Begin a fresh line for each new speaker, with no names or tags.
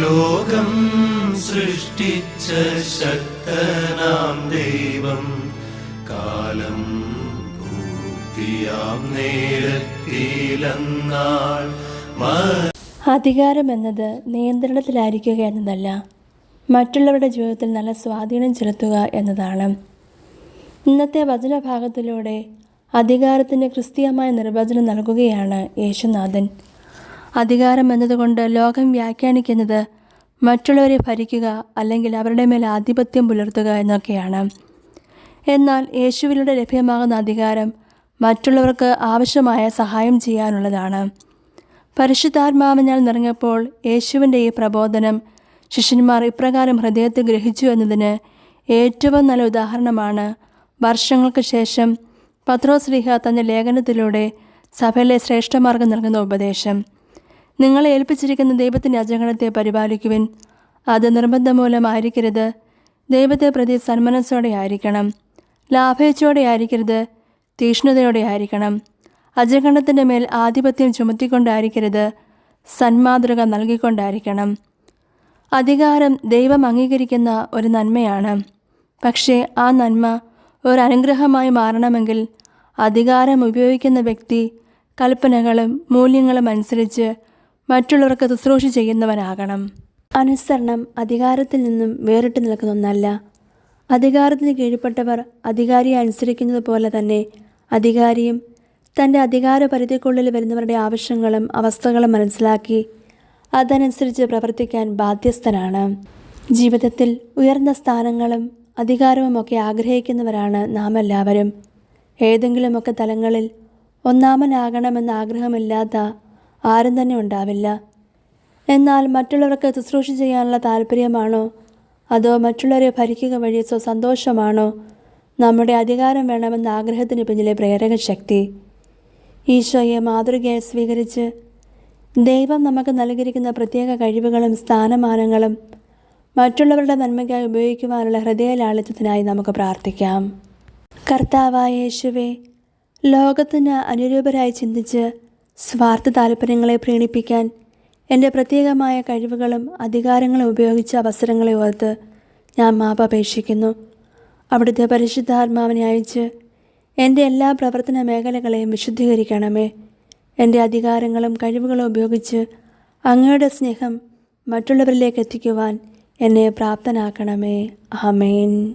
ലോകം സൃഷ്ടിച്ച ശക്തനാം ദൈവം. കാലം
അധികാരം എന്നത് നിയന്ത്രണത്തിലായിരിക്കുക എന്നതല്ല മറ്റുള്ളവരുടെ ജീവിതത്തിൽ നല്ല സ്വാധീനം ചെലുത്തുക എന്നതാണ്. ഇന്നത്തെ വചനഭാഗത്തിലൂടെ അധികാരത്തിന് ക്രിസ്തീയമായ നിർവചനം നൽകുകയാണ് യേശുനാഥൻ. അധികാരം എന്നതുകൊണ്ട് ലോകം വ്യാഖ്യാനിക്കുന്നത് മറ്റുള്ളവരെ ഭരിക്കുക അല്ലെങ്കിൽ അവരുടെ മേൽ ആധിപത്യം പുലർത്തുക എന്നൊക്കെയാണ്. എന്നാൽ യേശുവിലൂടെ ലഭ്യമാകുന്ന അധികാരം മറ്റുള്ളവർക്ക് ആവശ്യമായ സഹായം ചെയ്യാനുള്ളതാണ്. പരിശുദ്ധാത്മാവിനാൽ നിറഞ്ഞപ്പോൾ യേശുവിന്റെ ഈ പ്രബോധനം ശിഷ്യന്മാർ ഇപ്രകാരം ഹൃദയത്തിൽ ഗ്രഹിച്ചു എന്നതിന് ഏറ്റവും നല്ല ഉദാഹരണമാണ്. വർഷങ്ങൾക്ക് ശേഷം പത്രോസ്ലിഹ തന്റെ ലേഖനത്തിലൂടെ സഭയിലെ ശ്രേഷ്ഠമാർഗം നൽകുന്ന ഉപദേശം. നിങ്ങളെ ഏൽപ്പിച്ചിരിക്കുന്ന ദൈവത്തിന്റെ അജഗണത്തെ പരിപാലിക്കുവിൻ. അത് നിർബന്ധം മൂലമായിരിക്കരുത് ദൈവത്തെ പ്രതി സന്മനസ്സോടെ ആയിരിക്കണം. ലാഭേച്ഛയോടെ ആയിരിക്കരുത്. തീഷ്ണതയോടെ ആയിരിക്കണം. അജഗണത്തിന്റെ മേൽ ആധിപത്യം ചുമത്തിക്കൊണ്ടായിരിക്കരുത്. സന്മാതൃക നൽകിക്കൊണ്ടായിരിക്കണം. അധികാരം ദൈവം അംഗീകരിക്കുന്ന ഒരു നന്മയാണ്. പക്ഷേ ആ നന്മ ഒരനുഗ്രഹമായി മാറണമെങ്കിൽ അധികാരം ഉപയോഗിക്കുന്ന വ്യക്തി കൽപ്പനകളും മൂല്യങ്ങളും അനുസരിച്ച് മറ്റുള്ളവർക്ക് ശുശ്രൂഷ ചെയ്യുന്നവനാകണം. അനുസരണം അധികാരത്തിൽ നിന്നും വേറിട്ട് നിൽക്കുന്ന ഒന്നല്ല. അധികാരത്തിന് കീഴ്പ്പെട്ടവർ അധികാരിയെ അനുസരിക്കുന്നത് പോലെ തന്നെ അധികാരിയും തന്റെ അധികാര പരിധിക്കുള്ളിൽ വരുന്നവരുടെ ആവശ്യങ്ങളും അവസ്ഥകളും മനസ്സിലാക്കി അതനുസരിച്ച് പ്രവർത്തിക്കാൻ ബാധ്യസ്ഥനാണ്. ജീവിതത്തിൽ ഉയർന്ന സ്ഥാനങ്ങളും അധികാരവുമൊക്കെ ആഗ്രഹിക്കുന്നവരാണ് നാം എല്ലാവരും ഏതെങ്കിലുമൊക്കെ തലങ്ങളിൽ ഒന്നാമനാകണമെന്ന് ആഗ്രഹമില്ലാത്ത ആരും തന്നെ ഉണ്ടാവില്ല. എന്നാൽ മറ്റുള്ളവർക്ക് ശുശ്രൂഷ ചെയ്യാനുള്ള താല്പര്യമാണോ അതോ മറ്റുള്ളവരെ ഭരിക്കുക വഴി സ്വസന്തോഷമാണോ നമ്മുടെ അധികാരം വേണമെന്ന ആഗ്രഹത്തിന് പിന്നിലെ പ്രേരക ശക്തി. ഈശോയെ മാതൃകയായി സ്വീകരിച്ച് ദൈവം നമുക്ക് നൽകിയിരിക്കുന്ന പ്രത്യേക കഴിവുകളും സ്ഥാനമാനങ്ങളും മറ്റുള്ളവരുടെ നന്മയ്ക്കായി ഉപയോഗിക്കുവാനുള്ള ഹൃദയലാളിത്യത്തിനായി നമുക്ക് പ്രാർത്ഥിക്കാം. കർത്താവായ യേശുവെ ലോകത്തിന് അനുരൂപരായി ചിന്തിച്ച് സ്വാർത്ഥ താല്പര്യങ്ങളെ പ്രീണിപ്പിക്കാൻ എന്റെ പ്രത്യേകമായ കഴിവുകളും അധികാരങ്ങളും ഉപയോഗിച്ച അവസരങ്ങളെ ഓർത്ത് ഞാൻ മാപ്പപേക്ഷിക്കുന്നു അവിടുത്തെ പരിശുദ്ധാത്മാവിനെ അയച്ച് എന്റെ എല്ലാ പ്രവർത്തന മേഖലകളെയും വിശുദ്ധീകരിക്കണമേ. എന്റെ അധികാരങ്ങളും കഴിവുകളും ഉപയോഗിച്ച് അങ്ങയുടെ സ്നേഹം മറ്റുള്ളവരിലേക്ക് എത്തിക്കുവാൻ എന്നെ പ്രാപ്തനാക്കണമേ. ആമേൻ.